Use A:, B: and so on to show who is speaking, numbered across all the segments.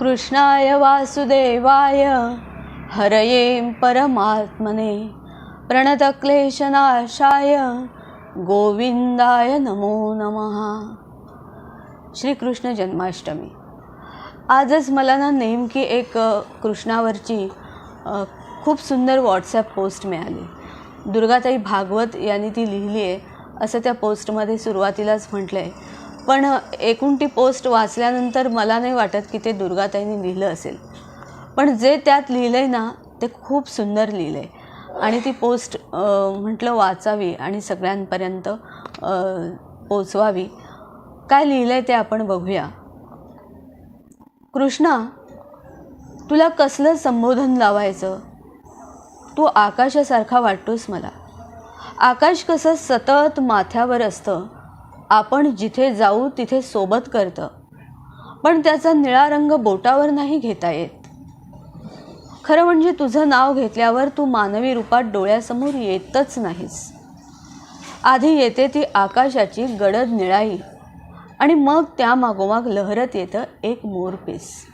A: कृष्णाय वासुदेवाय हरये परमात्मने प्रणतक्लेशनाशाय गोविंदाय नमो नमः. श्रीकृष्ण जन्माष्टमी. आजच मला ना नेमकी एक कृष्णावरची खूप सुंदर व्हॉट्सॲप पोस्ट मिळाली. दुर्गाताई भागवत यांनी ती लिहिली आहे असं त्या पोस्टमध्ये सुरुवातीलाच म्हटलं आहे पण एकूण ती पोस्ट वाचल्यानंतर मला नाही वाटत की ते दुर्गाताईंनी लिहिलं असेल. पण जे त्यात लिहिलं आहे ना ते खूप सुंदर लिहिलं आहे आणि ती पोस्ट म्हटलं वाचावी आणि सगळ्यांपर्यंत पोचवावी. काय लिहिलं आहे ते आपण बघूया. कृष्णा तुला कसलं संबोधन लावायचं? तू आकाशासारखा वाटतोस मला. आकाश कसं सतत माथ्यावर असतं. आपण जिथे जाऊ तिथे सोबत करतं. पण त्याचा निळा रंग बोटावर नाही घेता येत. खरं म्हणजे तुझं नाव घेतल्यावर तू मानवी रूपात डोळ्यासमोर येतच नाहीस. आधी येते ती आकाशाची गडद निळाई आणि मग त्या मागोमाग लहरत येतं एक मोरपीस.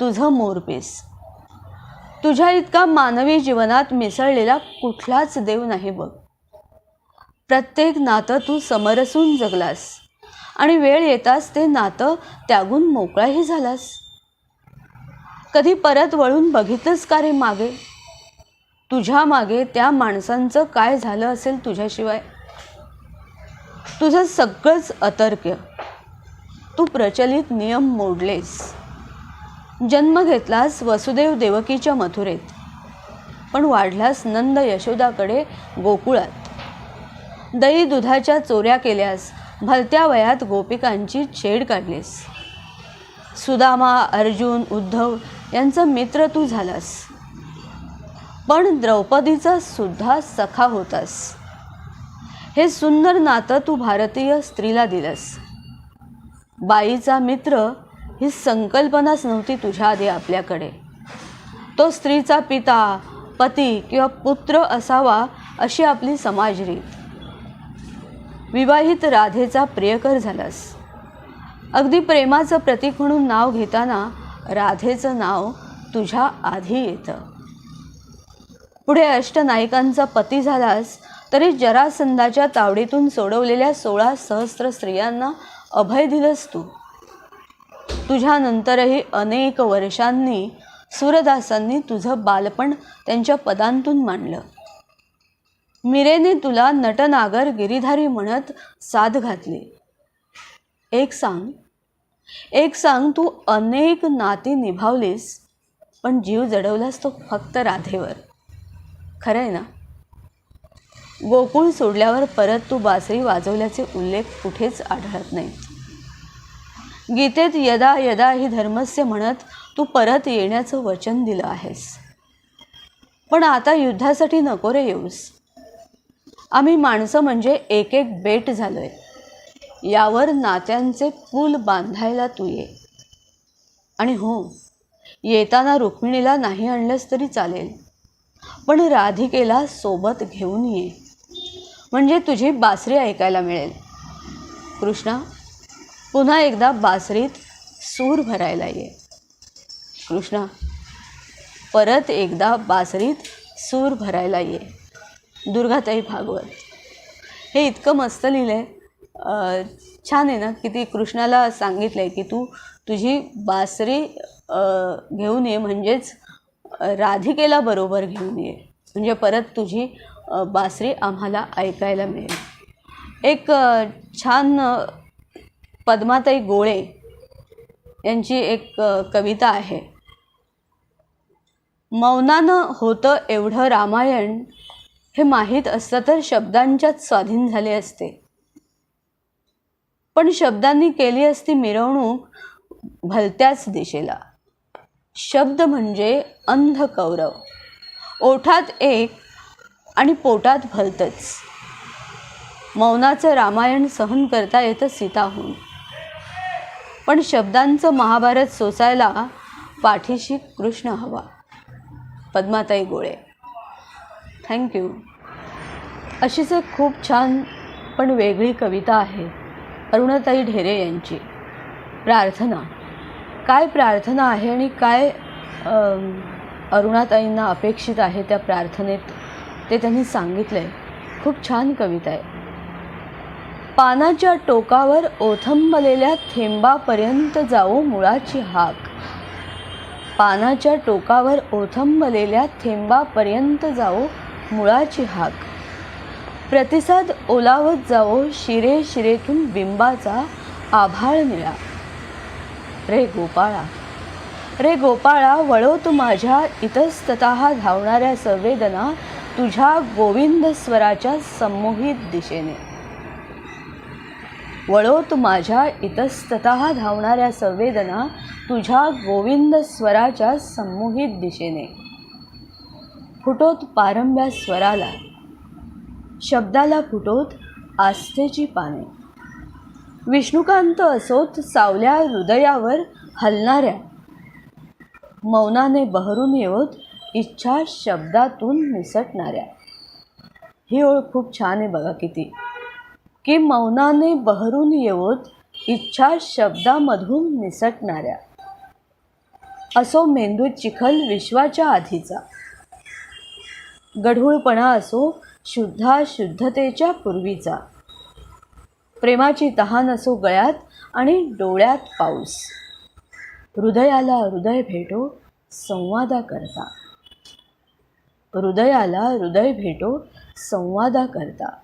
A: तुझं मोरपीस. तुझ्या इतका मानवी जीवनात मिसळलेला कुठलाच देव नाही बघ. प्रत्येक नातं तू समरसून जगलास. आणि वेळ येताच ते नातं त्यागून मोकळाही झालास. कधी परत वळून बघितलंस का रे मागे? तुझ्या मागे त्या माणसांचं काय झालं असेल तुझ्याशिवाय? तुझं सगळंच अतर्क्य तू प्रचलित नियम मोडलेस. जन्म घेतलास वसुदेव देवकीच्या मथुरेत. पण वाढलास नंद यशोदाकडे गोकुळात. दही दुधाच्या चोऱ्या केल्यास भलत्या वयात गोपिकांची छेड काढलीस. सुदामा अर्जुन उद्धव यांचा मित्र तू झालास. पण द्रौपदीचा सुद्धा सखा होतास. हे सुंदर नातं तू भारतीय स्त्रीला दिलंस. बाईचा मित्र ही संकल्पनाच नव्हती तुझ्या आधी आपल्याकडे. तो स्त्रीचा पिता पती किंवा पुत्र असावा अशी आपली समाजरीत. विवाहित राधेचा प्रियकर झालास. अगदी प्रेमाचं प्रतीक म्हणून नाव घेताना राधेचं नाव तुझ्या आधी येतं. पुढे अष्टनायिकांचा पती झालास तरी जरासंधाच्या तावडीतून सोडवलेल्या सोळा सहस्र स्त्रियांना अभय दिलंस तू. तुझ्यानंतरही अनेक वर्षांनी सूरदासांनी तुझं बालपण त्यांच्या पदांतून मांडलं. मिरेने तुला नटनागर गिरीधारी म्हणत साथ घातली. एक सांग एक सांग तू अनेक नाती निभावलीस पण जीव जडवलास तो फक्त राधेवर. खरं आहे ना? गोकुळ सोडल्यावर परत तू बासरी वाजवल्याचे उल्लेख कुठेच आढळत नाही. गीतेत यदा यदा ही धर्मस्य म्हणत तू परत येण्याचं वचन दिलं आहेस. पण आता युद्धासाठी नको रे येऊस. आम्ही माणसं म्हणजे एक एक बेट आहे यावर नात्यांचे पूल बांधायला तू ये. आणि हो येताना रुक्मिणीला नाही आणलंस तरी चालेल. पण राधिकेला सोबत घेऊन ये. म्हणजे तुझी बासरी ऐकायला मिळेल. कृष्णा पुन्हा एकदा बासरीत सूर भरायला ये. कृष्णा परत एकदा बासरीत सूर भरायला ये. दुर्गाताई भागवत. हे इतकं मस्त लिहिलं आहे छान आहे ना की ती कृष्णाला सांगितलं आहे की तू तुझी बासरी घेऊन ये म्हणजेच राधिकेला बरोबर घेऊन ये. म्हणजे परत तुझी बासरी आम्हाला ऐकायला मिळेल. एक छान पद्माताई गोळे यांची एक कविता आहे. मौनानं होतं एवढं रामायण हे माहीत असतं तर शब्दांच्याच स्वाधीन झाले असते. पण शब्दांनी केली असती मिरवणूक भलत्याच दिशेला. शब्द म्हणजे अंध कौरव. ओठात एक आणि पोटात भलतंच. मौनाचं रामायण सहन करता येतं सीताहून. पण शब्दांचं महाभारत सोसायला पाठीशी कृष्ण हवा. पद्माताई गोळे. थँक्यू अशीच एक खूप छान पण वेगळी कविता आहे अरुणाताई ढेरे यांची. प्रार्थना. काय प्रार्थना आहे आणि काय अरुणाताईंना अपेक्षित आहे त्या प्रार्थनेत ते त्यांनी सांगितलं आहे खूप छान कविता आहे. पानाच्या टोकावर ओथंबलेल्या थेंबापर्यंत जाऊ मुळाची हाक. पानाच्या टोकावर ओथंबलेल्या थेंबापर्यंत जाऊ मुळाची हाक. प्रतिसाद ओलावत जावो शिरे शिरेतून बिंबाचा आभाळ निळा. रे गोपाळा रे गोपाळा वळो तू माझ्या इतस्तत धावणाऱ्या संवेदना तुझ्या गोविंद स्वराच्या संमोहित दिशेने. वळो तू माझ्या इतस्तत धावणाऱ्या संवेदना तुझ्या गोविंद स्वराच्या संमोहित दिशेने. फुटोत पारंब्या स्वराला. शब्दाला फुटोत आस्थेची पाने. विष्णुकांत असोत सावल्या हृदयावर हलणाऱ्या. मौनाने बहरून येवत इच्छा शब्दातून निसटणाऱ्या. ही ओळ खूप छान आहे बघा किती. की मौनाने बहरून येवत इच्छा शब्दामधून निसटणाऱ्या. असो मेंदूत चिखल विश्वाच्या आधीचा. गढूळपणा असो शुद्धा शुद्धतेच्या पूर्वीचा. प्रेमाची तहान असो गळ्यात आणि डोळ्यात पाऊस. हृदयाला हृदय भेटो संवादा करता. हृदयाला हृदय भेटो संवादा करता.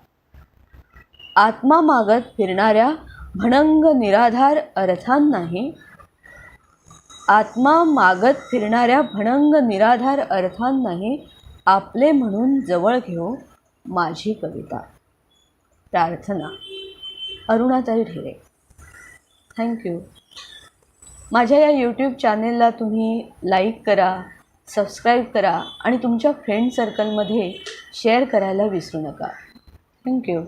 A: आत्मा मागत फिरणाऱ्या भणंग निराधार अर्थांनाही आत्मा मागत फिरणाऱ्या भणंग निराधार अर्थांनाही आपले म्हणून जवळ घेऊ माझी कविता. प्रार्थना. अरुणाताई ढेरे थँक्यू माझ्या या यूट्यूब चॅनेलला तुम्ही लाईक करा सबस्क्राईब करा आणि तुमच्या फ्रेंड सर्कलमध्ये शेअर करायला विसरू नका. थँक्यू